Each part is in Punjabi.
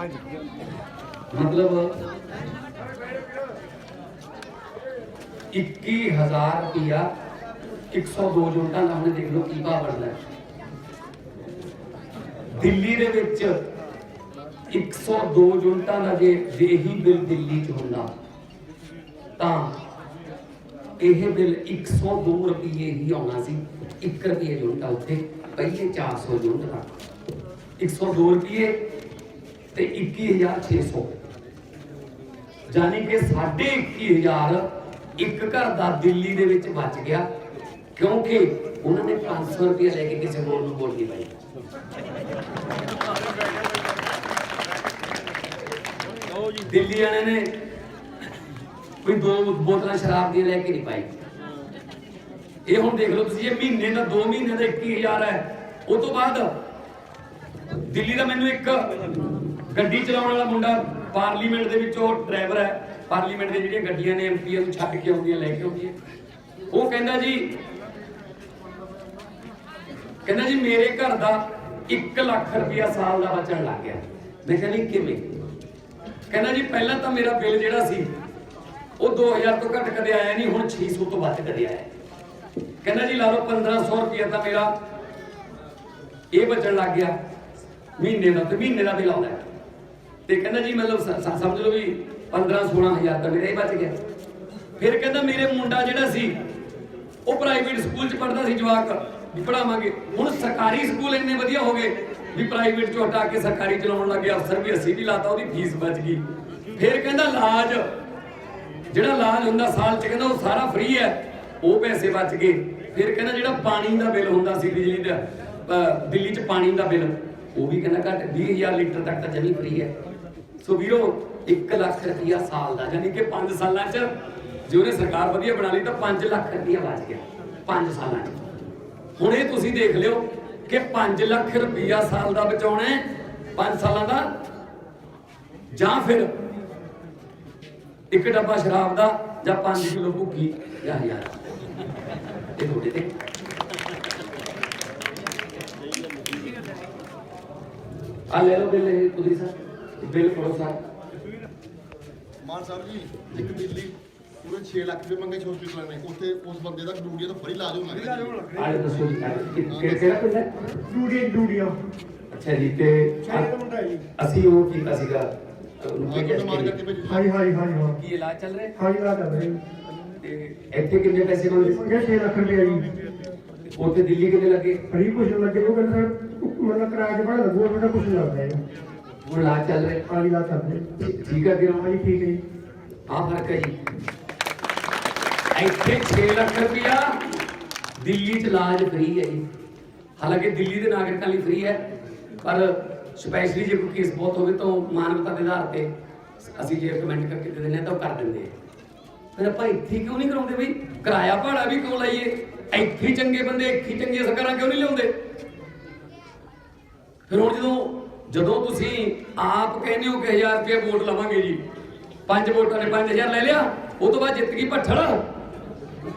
ਮਤਲਬ 21000 ਰੁਪਿਆ 102 ਯੂਨਿਟਾਂ ਦਾ ਹੁਣ ਦੇਖ ਲਓ ਕੀ ਭਾਅ ਬਣਦਾ ਦਿੱਲੀ ਦੇ ਵਿੱਚ 102 ਯੂਨਿਟਾਂ ਦਾ ਜੇ ਜੇ ਬਿੱਲ ਦਿੱਲੀ 'ਚ ਹੁੰਦਾ, ਤਾਂ ਇਹ ਬਿੱਲ 102 ਰੁਪਏ ਹੀ ਆਉਣਾ ਸੀ 1 ਰੁਪਏ ਯੂਨਿਟ ਆ ਉੱਤੇ ਪਹਿਲੇ 400 ਯੂਨਿਟ ਦਾ। 102 ਰੁਪਏ ਤੇ 21600 ਜਾਨੀ ਕਿ 21500 ਇੱਕ ਘਰ ਦਾ ਦਿੱਲੀ ਦੇ ਵਿੱਚ ਬਚ ਗਿਆ, ਕਿਉਂਕਿ ਉਹਨਾਂ ਨੇ 500 ਰੁਪਏ ਲੈ ਕੇ ਕਿਸੇ ਹੋਰ ਨੂੰ ਵੋਟ ਪਾਈ ਦਿੱਲੀ ਵਾਲਿਆਂ ਨੇ ਕੋਈ ਦੋ ਬੋਤਲਾਂ ਸ਼ਰਾਬ ਦੀਆਂ ਲੈ ਕੇ ਨਹੀਂ ਪਾਈ। ਇਹ ਹੁਣ ਦੇਖ ਲਓ ਤੁਸੀਂ, ਇਹ ਮਹੀਨੇ ਦਾ 2 ਮਹੀਨੇ ਦਾ 21000 ਹੈ। ਉਹ ਤੋਂ ਬਾਅਦ ਦਿੱਲੀ ਦਾ ਮੈਨੂੰ ਇੱਕ ਗੱਡੀ ਚਲਾਉਣ ਵਾਲਾ ਮੁੰਡਾ ਪਾਰਲੀਮੈਂਟ ਦੇ ਵਿੱਚ ਉਹ ਡਰਾਈਵਰ ਹੈ। ਪਾਰਲੀਮੈਂਟ ਦੇ ਜਿਹੜੀਆਂ ਗੱਡੀਆਂ ਨੇ ਐਮਪੀਆਂ ਨੂੰ ਛੱਡ ਕੇ ਆਉਂਦੀਆਂ, ਲੈ ਕੇ ਆਉਂਦੀਆਂ। ਉਹ ਕਹਿੰਦਾ ਜੀ ਕਹਿੰਦਾ ਜੀ, ਮੇਰੇ ਘਰ ਦਾ 1 ਲੱਖ ਰੁਪਇਆ ਸਾਲ ਦਾ ਬਚਣ ਲੱਗ ਗਿਆ। ਮੈਂ ਕਿਹਾ, ਨਹੀਂ, ਕਿਵੇਂ? ਕਹਿੰਦਾ ਜੀ, ਪਹਿਲਾਂ ਤਾਂ ਮੇਰਾ ਬਿੱਲ ਜਿਹੜਾ ਸੀ, ਉਹ 2000 ਤੋਂ ਘੱਟ ਕਦੇ ਆਇਆ ਨਹੀਂ, ਹੁਣ 600 ਤੋਂ ਵੱਧ ਕਦੇ ਆਇਆ ਕਹਿੰਦਾ ਜੀ, ਲਾ ਲਓ 1500 ਰੁਪਇਆ ਤਾਂ ਮੇਰਾ ਇਹ ਬਚਣ ਲੱਗ ਗਿਆ। ਮਹੀਨੇ ਦਾ ਤੇ ਮਹੀਨੇ ਦਾ ਬਿੱਲ ਆਉਂਦਾ ਤੇ ਕਹਿੰਦਾ ਜੀ ਮਤਲਬ ਸਮਝ ਲਓ ਵੀ 15 16000 ਤਾਂ ਮੇਰਾ ਇਹ ਬਚ ਗਿਆ। ਫਿਰ ਕਹਿੰਦਾ ਮੇਰੇ ਮੁੰਡਾ ਜਿਹੜਾ ਸੀ, ਉਹ ਪ੍ਰਾਈਵੇਟ ਸਕੂਲ ਚ ਪੜ੍ਹਦਾ ਸੀ ਜਵਾਕ, ਵੀ ਪੜਾਵਾਂਗੇ ਹੁਣ ਸਰਕਾਰੀ ਸਕੂਲ ਇੰਨੇ ਵਧੀਆ ਹੋ ਗਏ ਵੀ ਪ੍ਰਾਈਵੇਟ ਚੋਂ ਹਟਾ ਕੇ ਸਰਕਾਰੀ ਚਲਾਉਣ ਲੱਗੇ ਅਫਸਰ ਵੀ ਅਸੀਂ ਵੀ ਲਾਤਾ, ਉਹਦੀ ਫੀਸ ਬਚ ਗਈ। ਫਿਰ ਕਹਿੰਦਾ ਇਲਾਜ ਜਿਹੜਾ ਇਲਾਜ ਹੁੰਦਾ ਸਾਲ ਚ ਕਹਿੰਦਾ ਉਹ ਸਾਰਾ ਫ੍ਰੀ ਹੈ, ਉਹ ਪੈਸੇ ਬਚ ਗਏ। ਫਿਰ ਕਹਿੰਦਾ ਜਿਹੜਾ ਪਾਣੀ ਦਾ ਬਿੱਲ ਹੁੰਦਾ ਸੀ ਬਿਜਲੀ ਦਾ ਦਿੱਲੀ ਚ ਪਾਣੀ ਦਾ ਬਿੱਲ, ਉਹ ਵੀ ਕਹਿੰਦਾ ਘੱਟ 20000 ਲੀਟਰ ਤੱਕ ਤਾਂ ਜਮੀ ਫ੍ਰੀ ਹੈ। ਸੋ ਵੀਰੋ 1 ਲੱਖ ਰੁਪਇਆ ਸਾਲ ਦਾ, ਯਾਨੀ ਕਿ 5 ਸਾਲਾਂ ਚ ਜੇ ਉਹਨੇ ਸਰਕਾਰ ਵਧੀਆ ਬਣਾ ਲਈ ਤਾਂ 5 ਲੱਖ ਰੁਪਇਆ ਬਚ ਗਿਆ 5 ਸਾਲਾਂ ਚ। ਹੁਣ ਇਹ ਤੁਸੀਂ ਦੇਖ ਲਿਓ ਕਿ 5 ਲੱਖ ਰੁਪਇਆ ਸਾਲ ਦਾ ਬਚਾਉਣਾ ਹੈ 5 ਸਾਲਾਂ ਦਾ। ਜਾਂ ਫਿਰ ਇੱਕ ਡੱਬਾ ਸ਼ਰਾਬ ਦਾ ਜਾਂ 5 ਕਿਲੋ ਭੁੱਕੀ ਜਾਂ ਹਜ਼ਾਰ। ਇਹ ਤੁਹਾਡੇ ਤੇ ਆ ਲੈ ਲਓ ਬਿੱਲ ਇਹ ਕੁਦਰੀ ਸਾਹਿਬ ਬਿੱਲ ਫੜੋ ਸਾਹਿਬ ਮਾਨ ਸਾਹਿਬ ਜੀ ਇੱਕ ਦਿੱਲੀ ਪੂਰੇ 6 ਲੱਖ ਰੁਪਏ ਮੰਗੇ ਹਸਪੀਟਲ ਨੇ। ਉੱਥੇ ਉਸ ਬੰਦੇ ਦਾ ਡਿਊਟੀ ਦਾ ਫਰੀ ਇਲਾਜ ਹੋਣਾ ਹੈ ਆਲੇ ਦੱਸੋ ਜੀ ਕਿ- ਕਿ- ਕਿਹੜਾ ਪਿੰਡ ਹੈ? ਡੂਡੀਆ ਡੂਡੀਆ। ਅੱਛਾ ਜੀ ਤੇ ਚਾਹੀਦਾ ਮੁੰਡਾ ਜੀ। ਅਸੀਂ ਉਹ ਕੀਤਾ ਸੀਗਾ ਮਾਰ। ਕਰਕੇ ਭੇਜੋ ਹਾਈ ਹਾਈ ਹਾਈ ਹਾਂ ਕੀ ਇਲਾਜ ਚੱਲ ਰਿਹਾ? ਹਾਈ ਲਾ ਕਰ ਰਹੇ ਤੇ ਇੱਥੇ ਕਿੰਨੇ ਪੈਸੇ ਸੀ? ਇਹ 6 ਲੱਖ ਰੁਪਏ ਜੀ। ਉੱਥੇ ਦਿੱਲੀ ਕਿੰਨੇ ਲੱਗੇ? ਫਰੀ ਪੁੱਛਣ ਲੱਗੇ ਉਹ ਕਹਿੰਦੇ ਸਰ ਮਤਲਬ ਕਿਰਾਇਆ ਦੇ ਬੜਾ ਲੱਗੂਗਾ ਬੇਟਾ ਕੁਛ ਲੱਗਦਾ ਹੈ। ਹੁਣ ਇਲਾਜ ਚੱਲ ਰਿਹਾ ਹਾਈ ਲਾ ਕਰਦੇ ਠੀਕ ਹੈ ਵੀਰੋ ਜੀ ਠੀਕ ਹੈ ਆ ਫ਼ਰਕ ਹੈ ਜੀ। ਇੱਥੇ 6 ਲੱਖ ਰੁਪਇਆ ਦਿੱਲੀ ਚ ਇਲਾਜ ਫ੍ਰੀ ਹੈ ਜੀ। ਹਾਲਾਂਕਿ ਦਿੱਲੀ ਦੇ ਨਾਗਰਿਕਾਂ ਲਈ ਫ੍ਰੀ ਹੈ, ਪਰ ਸਪੈਸ਼ਲੀ ਜੇ ਕੋਈ ਕੇਸ ਬਹੁਤ ਹੋਵੇ ਤਾਂ ਮਾਨਵਤਾ ਦੇ ਆਧਾਰ ਤੇ ਅਸੀਂ ਜੇ ਕਮੈਂਟ ਕਰਕੇ ਦੇ ਦਿੰਦੇ ਹਾਂ ਤਾਂ ਉਹ ਕਰ ਦਿੰਦੇ ਆ। ਫਿਰ ਆਪਾਂ ਇੱਥੇ ਕਿਉਂ ਨਹੀਂ ਕਰਾਉਂਦੇ ਬਈ? ਕਿਰਾਇਆ ਭਾੜਾ ਵੀ ਕਿਉਂ ਲਾਈਏ? ਇੱਥੇ ਚੰਗੇ ਬੰਦੇ, ਇੱਥੇ ਹੀ ਚੰਗੀਆਂ ਸਰਕਾਰਾਂ ਕਿਉਂ ਨਹੀਂ ਲਿਆਉਂਦੇ? ਫਿਰ ਹੁਣ ਜਦੋਂ ਜਦੋਂ ਤੁਸੀਂ ਆਪ ਕਹਿੰਦੇ ਹੋ ਕਿ 1000 ਰੁਪਏ ਵੋਟ ਲਵਾਂਗੇ ਜੀ, ਪੰਜ ਵੋਟਾਂ ਨੇ 5000 ਲੈ ਲਿਆ, ਉਹ ਤੋਂ ਬਾਅਦ ਜਿੱਤ ਗਈ ਭੱਠੜ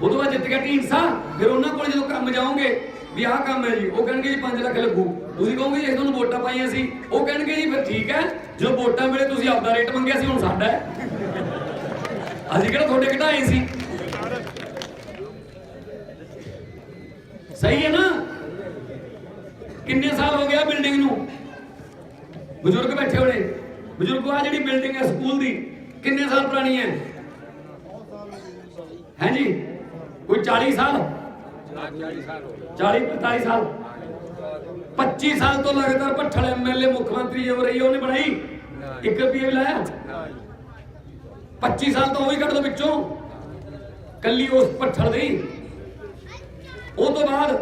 ਉਹ ਤੋਂ ਬਾਅਦ ਜਿੱਤ ਗਿਆ ਢੀਂਸਾ ਫਿਰ ਉਹਨਾਂ ਕੋਲ ਜਦੋਂ ਕੰਮ ਜਾਓਗੇ, ਵੀ ਆਹ ਕੰਮ ਹੈ ਜੀ, ਉਹ ਕਹਿਣਗੇ ਜੀ 5 ਲੱਖ ਲੱਗੂ। ਤੁਸੀਂ ਕਹੋਗੇ ਜੀ ਤੁਹਾਨੂੰ ਵੋਟਾਂ ਪਾਈਆਂ ਸੀ, ਉਹ ਕਹਿਣਗੇ ਜੀ ਫਿਰ ਠੀਕ ਹੈ ਜਦੋਂ ਵੋਟਾਂ ਵੇਲੇ ਤੁਸੀਂ ਆਪਦਾ ਰੇਟ ਮੰਗਿਆ ਸੀ, ਹੁਣ ਸਾਡਾ ਹੈ। ਅਸੀਂ ਕਿਹੜਾ ਤੁਹਾਡੇ ਘਟਾਏ ਸੀ? ਸਹੀ ਹੈ ਨਾ? ਕਿੰਨੇ ਸਾਲ ਹੋ ਗਿਆ ਬਿਲਡਿੰਗ ਨੂੰ? ਬਜ਼ੁਰਗ ਬੈਠੇ ਹੋਣੇ। ਬਜ਼ੁਰਗੋ ਆ ਜਿਹੜੀ ਬਿਲਡਿੰਗ ਹੈ ਸਕੂਲ ਦੀ, ਕਿੰਨੇ ਸਾਲ ਪੁਰਾਣੀ ਹੈ? ਹੈ ਕੋਈ 40 ਸਾਲ? 40 45 ਸਾਲ? 25 ਸਾਲ ਤੋਂ ਲਗਾਤਾਰ ਭੱਠਲ ਐਮਐਲਏ ਮੁੱਖ ਮੰਤਰੀ ਜੋ ਰਹੀ ਉਹਨੇ ਬਣਾਈ? ਇੱਕ ਰੁਪਏ ਵੀ ਲਾਇਆ? 25 ਸਾਲ ਤਾਂ ਉਹ ਹੀ ਕੱਢ ਦੋ ਵਿੱਚੋਂ। ਕੱਲੀ ਉਸ ਭੱਠਲ ਦੀ। ਉਹ ਤੋਂ ਬਾਅਦ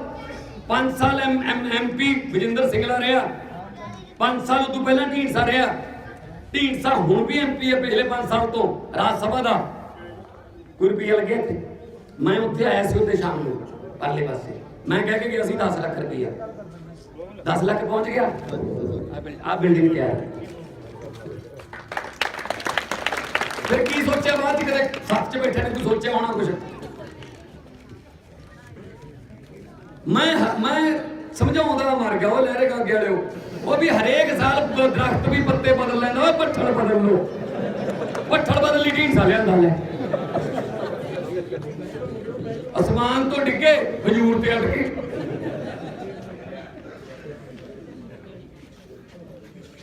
5 ਸਾਲ ਐਮ ਐਮਪੀ ਵਿਜਿੰਦਰ ਸਿੰਘਲਾ ਰਿਹਾ। 5 ਸਾਲ ਤੋਂ ਪਹਿਲਾਂ ਢੀਂਡਸਾ ਰਿਹਾ। ਢੀਂਡਸਾ ਹੁਣ ਵੀ ਐਮਪੀ ਹੈ ਪਿਛਲੇ 5 ਸਾਲ ਤੋਂ, ਰਾਜ ਸਭਾ ਦਾ। ਕੋਈ ਰੁਪਈਆ ਲੱਗਿਆ ਇੱਥੇ। ਮੈਂ ਉੱਥੇ ਆਇਆ ਸੀ ਉੱਥੇ ਸ਼ਾਮ ਨੂੰ, ਪਰਲੇ ਪਾਸੇ। ਮੈਂ ਕਹਿ ਕੇ ਗਿਆ ਸੀ 10 ਲੱਖ ਰੁਪਈਆ। 10 ਲੱਖ ਪਹੁੰਚ ਗਿਆ। ਆ ਬਿਲਡਿੰਗ ਤਿਆਰ। ਹੈ ਫਿਰ ਕੀ ਸੋਚਿਆ ਬਾਅਦ ਚ ਕਦੇ ਸੱਚ ਚ ਬੈਠੇ ਨੇ, ਕੋਈ ਸੋਚਿਆ ਹੋਣਾ ਕੁਝ ਮੈਂ ਮੈਂ ਸਮਝਾਉਂਦਾ ਮਰ ਗਿਆ ਉਹ, ਲਹਿਰੇ ਗਾ ਗਿਆ ਲਿਓ ਉਹ ਵੀ ਹਰੇਕ ਸਾਲ ਦਰਖਤ ਵੀ ਪੱਤੇ ਬਦਲ ਲੈਂਦਾ, ਓਏ ਪੱਠਲ ਬਦਲ ਲੋ ਪੱਠਲ ਬਦਲ ਲਈ ਢੀਂਸਾ ਲਿਆਂਦਾ ਲੈ ਅਸਮਾਨ ਤੋਂ ਡਿੱਗੇ ਹਜੂਰ ਤੇ ਅਟਕੇ।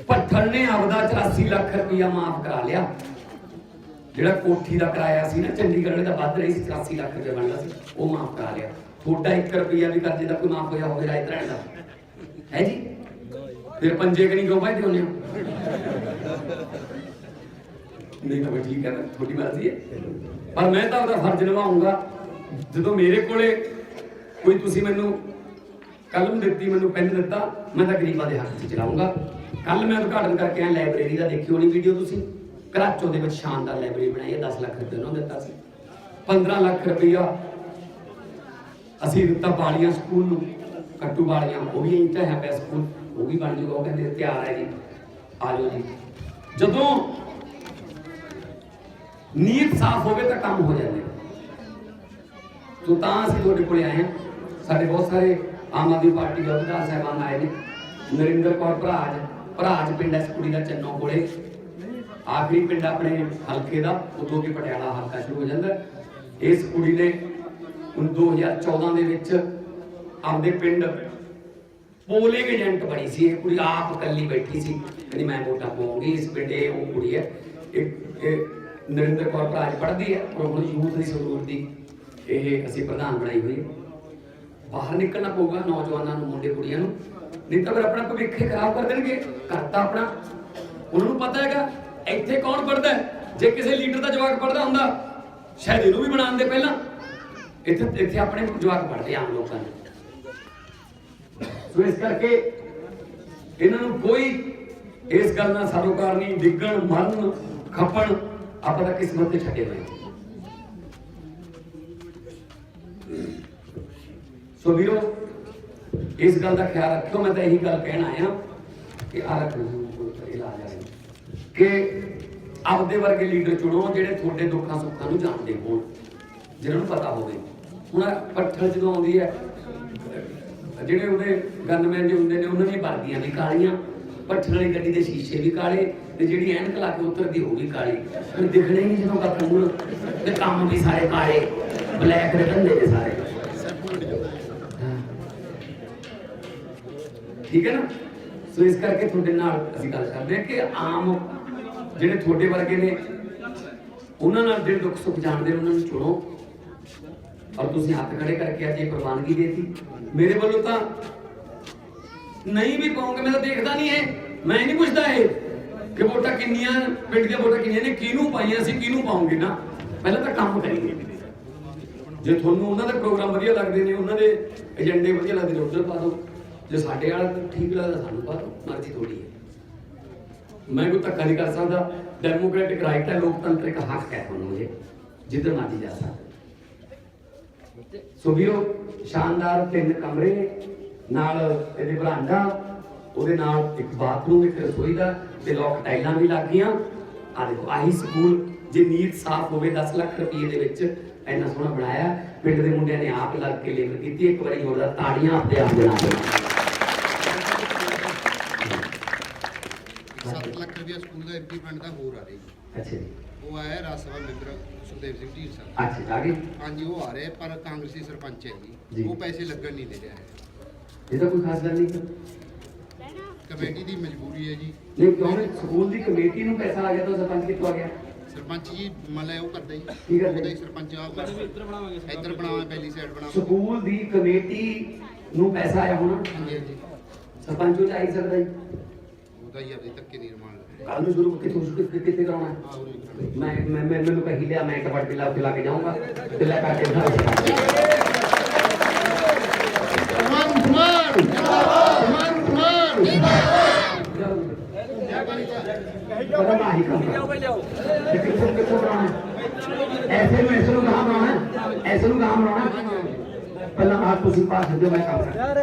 ਪੱਠਲ ਨੇ ਆਪਦਾ 84 ਲੱਖ ਰੁਪਇਆ ਮਾਫ ਕਰਾ ਲਿਆ। ਜਿਹੜਾ ਕੋਠੀ ਦਾ ਕਿਰਾਇਆ ਸੀ ਨਾ, ਚੰਡੀਗੜ੍ਹ ਦਾ ਵੱਧ ਰਹੀ ਸੀ 84 ਲੱਖ ਰੁਪਏ ਬਣਦਾ ਸੀ, ਉਹ ਮਾਫ ਕਰਾ ਲਿਆ। ਥੋੜਾ 1 ਰੁਪਇਆ ਵੀ ਕਰਜ਼ੇ ਦਾ ਕੋਈ ਮਾਫ ਹੋਇਆ ਹੋਵੇ ਰਾਇਤ ਰਹਿਣ ਦਾ। ਹੈ ਜੀ? ਫਿਰ ਪੰਜੇ ਕਣੀ ਕਿਉਂ ਭਾਈ ਹੁੰਦੇ ਨਹੀਂ ਤਾਂ ਠੀਕ ਹੈ ਨਾ, ਤੁਹਾਡੀ ਮਰਜ਼ੀ ਹੈ। ਪਰ ਮੈਂ ਤਾਂ ਉਹਦਾ ਫਰਜ਼ ਨਿਭਾਉਂਗਾ ਜਦੋਂ ਮੇਰੇ ਕੋਲੇ ਕੋਈ ਤੁਸੀਂ ਮੈਨੂੰ ਕਲਮ ਦਿੱਤੀ ਮੈਨੂੰ ਪੈਨ ਦਿੱਤਾ ਮੈਂ ਤਾਂ ਗਰੀਬਾਂ ਦੇ ਹੱਕ 'ਚ ਚਲਾਉਂਗਾ ਕੱਲ ਮੈਂ ਉਦਘਾਟਨ ਕਰਕੇ ਆਇਆ ਲਾਇਬ੍ਰੇਰੀ ਦਾ ਦੇਖਿਓ ਹੋਣੀ ਵੀਡੀਓ ਤੁਸੀਂ। ਕਰਾਚੋ ਦੇ ਵਿੱਚ ਸ਼ਾਨਦਾਰ ਲਾਇਬ੍ਰੇਰੀ ਬਣਾਈ ਹੈ 10 ਲੱਖ ਰੁਪਏ ਉਹਨਾਂ ਨੂੰ ਦਿੱਤਾ ਸੀ। 15 ਲੱਖ ਰੁਪਈਆ ਅਸੀਂ ਦਿੱਤਾ ਬਾਲੀਆਂ ਸਕੂਲ ਨੂੰ ਕੱਟੂ ਬਾਲੀਆਂ ਉਹ ਵੀ ਇੰਟਰ ਹੈ ਪਿਆ ਸਕੂਲ। ਉਹ ਵੀ ਬਣ ਜੂਗਾ, ਉਹ ਕਹਿੰਦੇ ਤਿਆਰ ਹੈ ਜੀ। ਆ ਜਾਓ ਜੀ। ਜਦੋਂ ਨੀਤ ਸਾਫ਼ ਹੋਵੇ ਤਾਂ ਕੰਮ ਹੋ ਜਾਂਦੇ ਤੋ ਤਾਂ ਅਸੀਂ ਤੁਹਾਡੇ ਕੋਲੇ ਆਏ ਹਾਂ। ਸਾਡੇ ਬਹੁਤ ਸਾਰੇ ਆਮ ਆਦਮੀ ਪਾਰਟੀ ਦੇ ਅਹੁਦੇਦਾਰ ਸਾਹਿਬਾਨ ਆਏ ਨੇ। ਨਰਿੰਦਰ ਕੌਰ ਭਰਾਜ ਭਰਾਜ ਪਿੰਡ ਹੈ ਇਸ ਕੁੜੀ ਦਾ ਚੰਨੋ ਕੋਲੇ। ਆਖਰੀ ਪਿੰਡ ਆਪਣੇ ਹਲਕੇ ਦਾ ਉਦੋਂ ਕਿ ਪਟਿਆਲਾ ਹਲਕਾ ਸ਼ੁਰੂ ਹੋ ਜਾਂਦਾ। ਇਸ ਕੁੜੀ ਨੇ ਹੁਣ 2014 ਦੇ ਵਿੱਚ ਆਪਦੇ ਪਿੰਡ ਪੋਲਿੰਗ ਏਜੰਟ ਬਣੀ ਸੀ, ਇਹ ਕੁੜੀ ਆਪ ਇਕੱਲੀ ਬੈਠੀ ਸੀ। ਕਹਿੰਦੀ, ਮੈਂ ਵੋਟਾਂ ਪਾਉਂਗੀ, ਇਸ ਪਿੰਡ ਉਹ ਕੁੜੀ ਹੈ। ਇਹ ਇਹ ਨਰਿੰਦਰ ਕੌਰ ਭਰਾਜ ਪੜ੍ਹਦੀ ਹੈ, ਔਰ ਹੁਣ ਯੂਥ ਦੀ ਸਰੂਰ ਦੀ ਇਹ ਅਸੀਂ ਪ੍ਰਧਾਨ ਬਣਾਈ ਹੋਈ ਬਾਹਰ ਨਿਕਲਣਾ ਪਊਗਾ ਨੌਜਵਾਨਾਂ ਨੂੰ, ਮੁੰਡੇ ਕੁੜੀਆਂ ਨੂੰ। ਨਹੀਂ ਤਾਂ ਫਿਰ ਆਪਣਾ ਭਵਿੱਖ ਖਰਾਬ ਕਰ ਦੇਣਗੇ, ਕਰਤਾ ਆਪਣਾ। ਉਹਨਾਂ ਨੂੰ ਪਤਾ ਹੈਗਾ, ਇੱਥੇ ਕੌਣ ਪੜਦਾ ਜੇ ਕਿਸੇ ਲੀਡਰ ਦਾ ਜਵਾਕ ਪੜਦਾ ਹੁੰਦਾ, ਸ਼ਾਇਦ ਇਹਨੂੰ ਵੀ ਬਣਾਉਣ ਦੇ ਪਹਿਲਾਂ। ਇੱਥੇ ਇੱਥੇ ਆਪਣੇ ਜਵਾਕ ਪੜਦੇ ਆਮ ਲੋਕਾਂ ਨੇ ਸੋ ਇਸ ਕਰਕੇ ਇਹਨਾਂ ਨੂੰ ਕੋਈ ਇਸ ਗੱਲ ਨਾਲ ਸਾਰੋਕਾਰ ਨਹੀਂ, ਡਿੱਗਣ, ਮਰਨ, ਖਪਣ, ਆਪਾਂ ਦਾ ਕਿਸਮਤ ਤੇ ਛੱਡੇ ਹੋਏ ਸੋ ਵੀਰੋ, ਇਸ ਗੱਲ ਦਾ ਖਿਆਲ ਰੱਖਿਓ, ਮੈਂ ਤਾਂ ਇਹੀ ਗੱਲ ਕਹਿਣ ਆਇਆ ਕਿ ਆ ਇਲਾਜ ਹੈ ਕਿ ਆਪਦੇ ਵਰਗੇ ਲੀਡਰ ਚੁਣੋ ਜਿਹੜੇ ਤੁਹਾਡੇ ਦੁੱਖਾਂ ਸੁੱਖਾਂ ਨੂੰ ਜਾਣਦੇ ਹੋਣ, ਜਿਹਨਾਂ ਨੂੰ ਪਤਾ ਹੋਵੇ। ਹੁਣ ਪੱਠਲ ਜਦੋਂ ਆਉਂਦੀ ਹੈ ਜਿਹੜੇ ਉਹਦੇ ਗਨਮੈਨ ਜੋ ਹੁੰਦੇ ਨੇ, ਉਹਨਾਂ ਦੀਆਂ ਵਰਦੀਆਂ ਵੀ ਕਾਲੀਆਂ ਪੱਠਲ ਵਾਲੀ ਗੱਡੀ ਦੇ ਸ਼ੀਸ਼ੇ ਵੀ ਕਾਲੇ ਤੇ ਜਿਹੜੀ ਐਨਕ ਲਾ ਕੇ ਉਤਰਦੀ ਉਹ ਵੀ ਕਾਲੀ। ਫਿਰ ਦਿਖਣੇ ਨਹੀਂ ਜਦੋਂ ਕੱਖ ਮੂਲ ਤੇ ਕੰਮ ਵੀ ਸਾਰੇ ਕਾਲੇ, ਬਲੈਕ ਦੇ ਧੰਦੇ ਨੇ ਸਾਰੇ। ਠੀਕ ਹੈ ਨਾ? ਸੋ ਇਸ ਕਰਕੇ ਤੁਹਾਡੇ ਨਾਲ ਅਸੀਂ ਗੱਲ ਕਰਦੇ ਹਾਂ ਕਿ ਆਮ ਜਿਹੜੇ ਤੁਹਾਡੇ ਵਰਗੇ ਨੇ, ਉਹਨਾਂ ਨਾਲ ਜਿਹੜੇ ਦੁੱਖ ਸੁੱਖ ਜਾਣਦੇ ਉਹਨਾਂ ਨੂੰ ਚੁਣੋ। ਔਰ ਤੁਸੀਂ ਹੱਥ ਖੜੇ ਕਰਕੇ ਅੱਜ ਇਹ ਪ੍ਰਵਾਨਗੀ ਦੇਤੀ। ਮੇਰੇ ਵੱਲੋਂ ਤਾਂ ਨਹੀਂ ਵੀ ਪਾਉਂਗੇ ਮੈਂ ਤਾਂ ਦੇਖਦਾ ਨਹੀਂ ਇਹ। ਮੈਂ ਨਹੀਂ ਪੁੱਛਦਾ ਇਹ ਕਿ ਵੋਟਾਂ ਕਿੰਨੀਆਂ, ਪਿੰਡ ਦੀਆਂ ਵੋਟਾਂ ਕਿੰਨੀਆਂ ਨੇ, ਕਿਹਨੂੰ ਪਾਈਆਂ ਸੀ, ਕਿਹਨੂੰ ਪਾਉਂਗੇ ਨਾ। ਪਹਿਲਾਂ ਤਾਂ ਕੰਮ ਕਰੀਏ। ਜੇ ਤੁਹਾਨੂੰ ਉਹਨਾਂ ਦੇ ਪ੍ਰੋਗਰਾਮ ਵਧੀਆ ਲੱਗਦੇ ਨੇ, ਉਹਨਾਂ ਦੇ ਏਜੰਡੇ ਵਧੀਆ ਲੱਗਦੇ ਨੇ, ਉਧਰ ਪਾ ਦਿਓ। ਜੇ ਸਾਡੇ ਵਾਲਾ ਠੀਕ ਲੱਗਦਾ, ਸਾਨੂੰ ਪਾ ਦਿਓ। ਮਰਜ਼ੀ ਥੋੜੀ ਹੈ। ਮੈਂ ਕੋਈ ਧੱਕਾ ਨਹੀਂ ਕਰ ਸਕਦਾ। ਡੈਮੋਕ੍ਰੈਟਿਕ ਰਾਈਟ ਹੈ ਲੋਕਤੰਤਰ ਲੋਕਤੰਤਰਿਕ ਹੱਕ ਹੈ ਤੁਹਾਨੂੰ ਇਹ, ਜਿੱਧਰ ਮਰਜ਼ੀ ਜਾ ਸਕਦਾ ਸੋ ਵੀਰੋ ਸ਼ਾਨਦਾਰ ਤਿੰਨ ਕਮਰੇ ਨਾਲ ਇਹਦੇ ਬਰਾਂਡਾ ਉਹਦੇ ਨਾਲ ਇੱਕ ਬਾਥਰੂਮ ਇੱਕ ਰਸੋਈ ਦਾ ਤੇ ਲੋਕ ਟਾਈਲਾਂ ਵੀ ਲੱਗ ਗਈਆਂ। ਆ ਦੇਖੋ ਆਹੀ ਸਕੂਲ ਜੇ ਨੀਤ ਸਾਫ਼ ਹੋਵੇ 10 ਲੱਖ ਰੁਪਏ ਦੇ ਵਿੱਚ ਇੰਨਾ ਸੋਹਣਾ ਬਣਾਇਆ। ਪਿੰਡ ਦੇ ਮੁੰਡਿਆਂ ਨੇ ਆਪ ਲੱਗ ਕੇ ਲੇਬਰ ਕੀਤੀ ਇੱਕ ਵਾਰੀ ਹੋਰ ਦਾ ਤਾੜੀਆਂ ਆਪਦੇ ਆਪ ਬਣਾ ਕੇ 7 ਲੱਖ ਰੁਪਇਆ ਸਕੂਲ ਦਾ ਫੰਡ ਦਾ ਹੋਰ ਆ ਰਹੀ। ਅੱਛਾ ਜੀ। ਉਹ ਆਇਆ ਰਾਜ ਸਭਾ ਮੈਂਬਰ ਸੁਖਦੇਵ ਸਿੰਘ ਢੀਂਡ ਸਾਹਿਬ ਅੱਛਾ ਆ ਗਏ? ਹਾਂਜੀ ਉਹ ਆ ਰਹੇ ਪਰ ਕਾਂਗਰਸੀ ਸਰਪੰਚ ਹੈ ਜੀ। ਜੀ। ਉਹ ਪੈਸੇ ਲੱਗਣ ਨਹੀਂ ਦੇ ਰਿਹਾ ਹੈ। ਇਹ ਤਾਂ ਕੋਈ ਖਾਸ ਗੱਲ ਨਹੀਂ ਕਮੇਟੀ ਦੀ ਮਜਬੂਰੀ ਹੈ ਜੀ। ਨਹੀਂ ਕਿਉਂ? ਸਕੂਲ ਦੀ ਕਮੇਟੀ ਨੂੰ ਪੈਸਾ ਆ ਗਿਆ ਤਾਂ ਸਰਪੰਚ ਕਿੱਥੋਂ ਆ ਗਿਆ? ਸਰਪੰਚ ਜੀ ਮਤਲਬ ਉਹ ਕਰਦਾ ਜੀ। ਕੀ ਕਰਦਾ ਉਹਦਾ ਜੀ? ਹੀ ਸਰਪੰਚ ਆ ਇੱਧਰ ਬਣਾਵਾਂਗੇ ਇੱਧਰ ਬਣਾਵਾਂ ਪਹਿਲੀ ਸਾਈਡ ਬਣਾਵਾਂ। ਸਕੂਲ ਦੀ ਕਮੇਟੀ ਨੂੰ ਪੈਸਾ ਆਇਆ ਹੋਣਾ? ਹਾਂਜੀ ਹਾਂਜੀ। ਸਰਪੰਚ ਉਹ ਚਾਹੀ ਸਕਦਾ ਜੀ। ਉਹਦਾ ਹੀ ਆਪਣੀ ਧੱਕੇ ਨਿਰਮਾਣ ਕੱਲ ਨੂੰ ਸ਼ੁਰੂ ਕਿੱਥੋਂ ਕਿੱਥੇ ਕਿੱਥੇ ਕਰਾਉਣਾ? ਮੈਂ ਮੈਂ ਮੈਨੂੰ ਕਹੀ ਲਿਆ ਮੈਂ ਕਬੜ ਕੇ ਲਾ ਕੇ ਲਾ ਕੇ ਜਾਊਂਗਾ ਤੇ ਲੈ ਕੇ ਬਣਾ ਕੇ ਸਮਾਨ ਸਮਾਨ ਸਮਾਨ ਸਮਾਨ ਕਦਮ ਆਹੀ ਕੰਮ ਤੇ ਕਿੱਥੋਂ ਕਿੱਥੋਂ ਕਰਾਉਣਾ ਹੈ? ਐਸੇ ਨੂੰ ਐਸੇ ਨੂੰ ਕਹਾਂ ਬਣਾਉਣਾ ਹੈ? ਐਸੇ ਨੂੰ ਕਹਾਂ ਬਣਾਉਣਾ ਹੈ? ਪਹਿਲਾਂ ਆਪ ਤੁਸੀਂ ਪਾਸ ਹੋ ਜਾਓ ਮੈਂ ਕੰਮ ਕਰਾਂ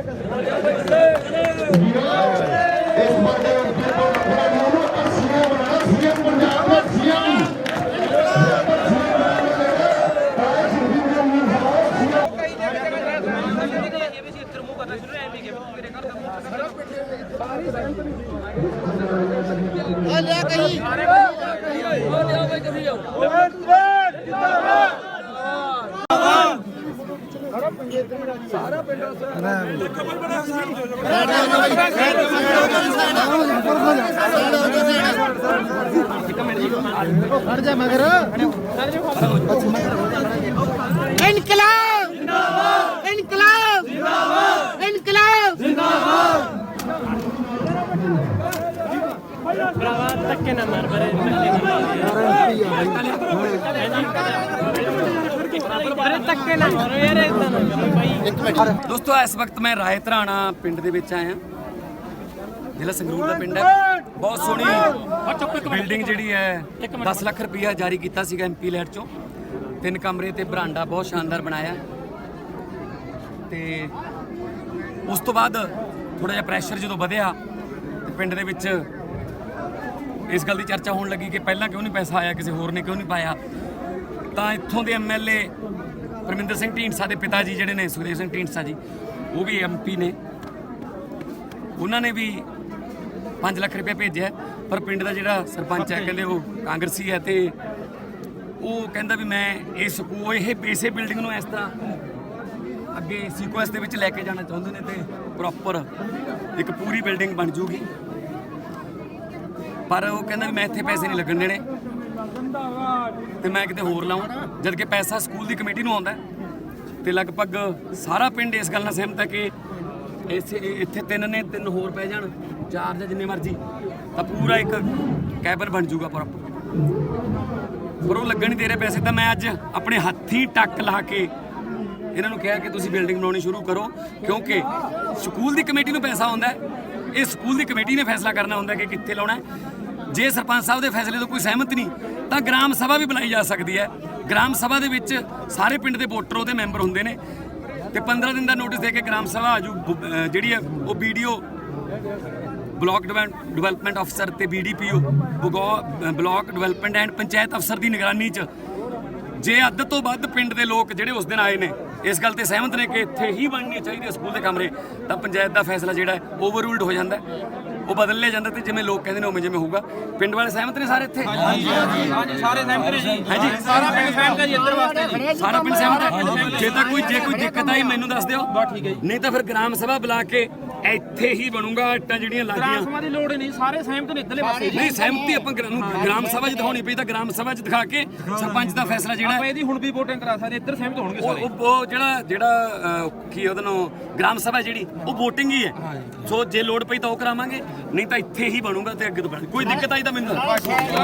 ਇਸ ਬੰਦੇ ਨੂੰ ਫਿਰ ਬੜਾ ਨੂੰ ਪਰ ਸੀਐਮ ਬਣਾਉਣਾ ਸੀਐਮ ਪੰਜਾਬ ਦਾ ਸੀਐਮ ਆ ਲਿਆ ਕਹੀਂ ਇਨਕਲਾਬ ਜਿੰਦਾਬਾਦ ਇਨਕਲਾਬ ਜਿੰਦਾਬਾਦ ਇਨਕਲਾਬ ਦੋਸਤੋ ਇਸ ਵਕਤ ਮੈਂ ਰਾਏ ਧਰਾਣਾ ਪਿੰਡ ਦੇ ਵਿੱਚ ਆਇਆ। ਜ਼ਿਲ੍ਹਾ ਸੰਗਰੂਰ ਦਾ ਪਿੰਡ ਹੈ। ਬਹੁਤ ਸੋਹਣੀ ਬਿਲਡਿੰਗ ਜਿਹੜੀ ਹੈ 10 ਲੱਖ ਰੁਪਇਆ ਜਾਰੀ ਕੀਤਾ ਸੀਗਾ ਐਮਪੀ ਲੈਟ ਚੋਂ। ਤਿੰਨ ਕਮਰੇ ਤੇ ਬਰਾਂਡਾ ਬਹੁਤ ਸ਼ਾਨਦਾਰ ਬਣਾਇਆ। ਤੇ ਉਸ ਤੋਂ ਬਾਅਦ ਥੋੜਾ ਜਿਹਾ ਪ੍ਰੈਸ਼ਰ ਜਦੋਂ ਵਧਿਆ ਤੇ ਪਿੰਡ ਦੇ ਵਿੱਚ ਇਸ ਗੱਲ ਦੀ ਚਰਚਾ ਹੋਣ ਲੱਗੀ ਕਿ ਪਹਿਲਾਂ ਕਿਉਂ ਨਹੀਂ ਪੈਸਾ ਆਇਆ ਕਿਸੇ ਹੋਰ ਨੇ ਕਿਉਂ ਨਹੀਂ ਪਾਇਆ। ਤਾਂ ਇੱਥੋਂ ਦੇ ਐਮਐਲਏ ਪਰਮਿੰਦਰ ਸਿੰਘ ਢੀਂਡਸਾ ਦੇ ਪਿਤਾ ਜੀ ਜਿਹੜੇ ਨੇ, ਸੁਖਦੇਵ ਸਿੰਘ ਢੀਂਡਸਾ ਜੀ, ਉਹ ਵੀ ਐਮਪੀ ਨੇ। ਉਹਨਾਂ ਨੇ ਵੀ 5 ਲੱਖ ਰੁਪਏ ਭੇਜਿਆ, ਪਰ ਪਿੰਡ ਦਾ ਜਿਹੜਾ ਸਰਪੰਚ ਹੈ, ਕਹਿੰਦੇ ਉਹ ਕਾਂਗਰਸੀ ਹੈ ਤੇ ਉਹ ਕਹਿੰਦਾ ਵੀ ਮੈਂ ਇਹ ਸਕੂ ਇਹ ਇਸੇ ਬਿਲਡਿੰਗ ਨੂੰ ਇਸ ਤਰ੍ਹਾਂ ਅੱਗੇ ਸੀਕੁਐਂਸ ਦੇ ਵਿੱਚ ਲੈ ਕੇ ਜਾਣਾ ਚਾਹੁੰਦੇ ਨੇ ਤੇ ਪ੍ਰੋਪਰ ਇੱਕ ਪੂਰੀ ਬਿਲਡਿੰਗ ਬਣ ਜੂਗੀ। ਪਰ ਉਹ ਕਹਿੰਦਾ ਵੀ ਮੈਂ ਇੱਥੇ ਪੈਸੇ ਨਹੀਂ ਲੱਗਣ ਦੇਣੇ। ਤੇ ਮੈਂ ਕਿਤੇ ਹੋਰ ਲਾਉਂ ਜਦ ਕਿ ਪੈਸਾ ਸਕੂਲ ਦੀ ਕਮੇਟੀ ਨੂੰ ਆਉਂਦਾ ਹੈ। ਤੇ ਲਗਭਗ ਸਾਰਾ ਪਿੰਡ ਇਸ ਗੱਲ ਨਾਲ ਸਹਿਮਤ ਹੈ ਕਿ ਇਸੇ ਇੱਥੇ ਤਿੰਨ ਨੇ, ਤਿੰਨ ਹੋਰ ਪੈ ਜਾਣ, ਚਾਰ ਜਾਂ ਜਿੰਨੇ ਮਰਜ਼ੀ, ਤਾਂ ਪੂਰਾ ਇੱਕ ਕੈਬਨ ਬਣ ਜਾਊਗਾ ਪ੍ਰੋਪਰ ਪਰ ਉਹ ਲੱਗਣ ਨਹੀਂ ਦੇ ਰਹੇ ਪੈਸੇ, ਤਾਂ ਮੈਂ ਅੱਜ ਆਪਣੇ ਹੱਥੀਂ ਟੱਕ ਲਾ ਕੇ ਇਹਨਾਂ ਨੂੰ ਕਿਹਾ ਕਿ ਤੁਸੀਂ ਬਿਲਡਿੰਗ ਬਣਾਉਣੀ ਸ਼ੁਰੂ ਕਰੋ, ਕਿਉਂਕਿ ਸਕੂਲ ਦੀ ਕਮੇਟੀ ਨੂੰ ਪੈਸਾ ਆਉਂਦਾ ਹੈ। ਇਹ ਸਕੂਲ ਦੀ ਕਮੇਟੀ ਨੇ ਫੈਸਲਾ ਕਰਨਾ ਹੁੰਦਾ ਕਿ ਕਿੱਥੇ ਲਾਉਣਾ ਹੈ। ਜੇ ਸਰਪੰਚ ਸਾਹਿਬ ਦੇ ਫੈਸਲੇ ਤੋਂ ਕੋਈ ਸਹਿਮਤ ਨਹੀਂ ਤਾਂ ਗ੍ਰਾਮ ਸਭਾ ਵੀ ਬੁਲਾਈ ਜਾ ਸਕਦੀ ਹੈ। ਗ੍ਰਾਮ ਸਭਾ ਦੇ ਵਿੱਚ ਸਾਰੇ ਪਿੰਡ ਦੇ ਵੋਟਰ ਉਹਦੇ ਮੈਂਬਰ ਹੁੰਦੇ ਨੇ। ਤੇ 15 ਦਿਨ ਦਾ ਨੋਟਿਸ ਦੇ ਕੇ ਗ੍ਰਾਮ ਸਭਾ ਆਜੂ ਬ- ਜਿਹੜੀ ਹੈ ਉਹ ਵੀਡੀਓ ਬਲਾਕ ਡਿਵੈਲਪਮੈਂਟ ਅਫਸਰ ਤੇ BDPO block development and panchayat ਅਫਸਰ ਦੀ ਨਿਗਰਾਨੀ 'ਚ। ਜੇ ਅੱਧ ਤੋਂ ਵੱਧ ਪਿੰਡ ਦੇ ਲੋਕ ਜਿਹੜੇ ਉਸ ਦਿਨ ਆਏ ਨੇ, ਇਸ ਗੱਲ ਤੇ ਸਹਿਮਤ ਨੇ ਕਿ ਇੱਥੇ ਹੀ ਬਣਨੀ ਚਾਹੀਦੀ ਸਕੂਲ ਦੇ ਕਮਰੇ, ਤਾਂ ਪੰਚਾਇਤ ਦਾ ਫੈਸਲਾ ਜਿਹੜਾ ਓਵਰਰੂਲਡ ਹੋ ਜਾਂਦਾ ਉਹ ਬਦਲ ਲਿਆ ਜਾਂਦਾ ਤੇ ਜਿਵੇਂ ਲੋਕ ਕਹਿੰਦੇ ਨੇ ਉਵੇਂ ਜਿਵੇਂ ਹੋਊਗਾ। ਪਿੰਡ ਵਾਲੇ ਸਹਿਮਤ ਨੇ ਸਾਰੇ ਇੱਥੇ? ਹਾਂਜੀ ਹਾਂਜੀ। ਸਾਰੇ ਸਹਿਮਤ ਨੇ ਜੀ। ਹਾਂਜੀ। ਸਾਰਾ ਪਿੰਡ ਸਹਿਮਤ ਹੈ ਜੀ ਇੱਧਰ ਵਾਸਤੇ। ਜੀ ਸਾਰਾ ਪਿੰਡ ਸਹਿਮਤ ਹੈ? ਜੇ ਤਾਂ ਕੋਈ ਜੇ ਕੋਈ ਦਿੱਕਤ ਆਈ ਮੈਨੂੰ ਦੱਸ ਦਿਓ। ਨਹੀਂ ਤਾਂ ਫਿਰ ਗ੍ਰਾਮ ਸਭਾ ਬੁਲਾ ਕੇ ਇੱਥੇ ਹੀ ਬਣੂਗਾ ਇੱਟਾਂ ਜਿਹੜੀਆਂ ਲੱਗੀਆਂ। ਟ੍ਰਾਂਸਫਾਰਮਰ ਦੀ ਲੋੜ ਹੀ ਨਹੀਂ ਸਾਰੇ ਸਹਿਮਤ ਨੇ ਇੱਧਰਲੇ ਪਾਸੇ। ਨਹੀਂ ਸਹਿਮਤੀ ਆਪਾਂ ਗ੍ਰਾਮ ਗ੍ਰਾਮ ਸਭਾ 'ਚ ਦਿਖਾਉਣੀ ਪਈ ਤਾਂ ਗ੍ਰਾਮ ਸਭਾ 'ਚ ਦਿਖਾ ਕੇ ਸਰਪੰਚ ਦਾ ਫੈਸਲਾ ਜਿਹੜਾ ਆਪਾਂ ਇਹਦੀ ਹੁਣ ਵੀ VOTING ਕਰਾ ਸਕਦੇ ਇੱਧਰ ਸਹਿਮਤ ਹੋਣਗੇ ਉਹ ਸਾਰੇ। ਉਹ- ਉਹ ਜਿਹੜਾ ਜਿਹੜਾ ਅਹ, ਕੀ ਉਹਦਾ ਨਾਮ ਗ੍ਰਾਮ ਸਭਾ ਜਿਹੜੀ ਉਹ VOTING ਹੀ ਹੈ। ਸੋ ਜੇ ਲੋੜ ਪਈ ਤਾਂ ਉਹ ਕਰਾਵਾਂਗੇ ਨਹੀਂ ਤਾਂ ਇੱਥੇ ਹੀ ਬਣੂਗਾ ਤੇ ਅੱਗੇ ਤੋਂ ਬਣ ਕੋਈ ਦਿੱਕਤ ਆਈ ਤਾਂ ਮੈਨੂੰ ਦੱਸੋ।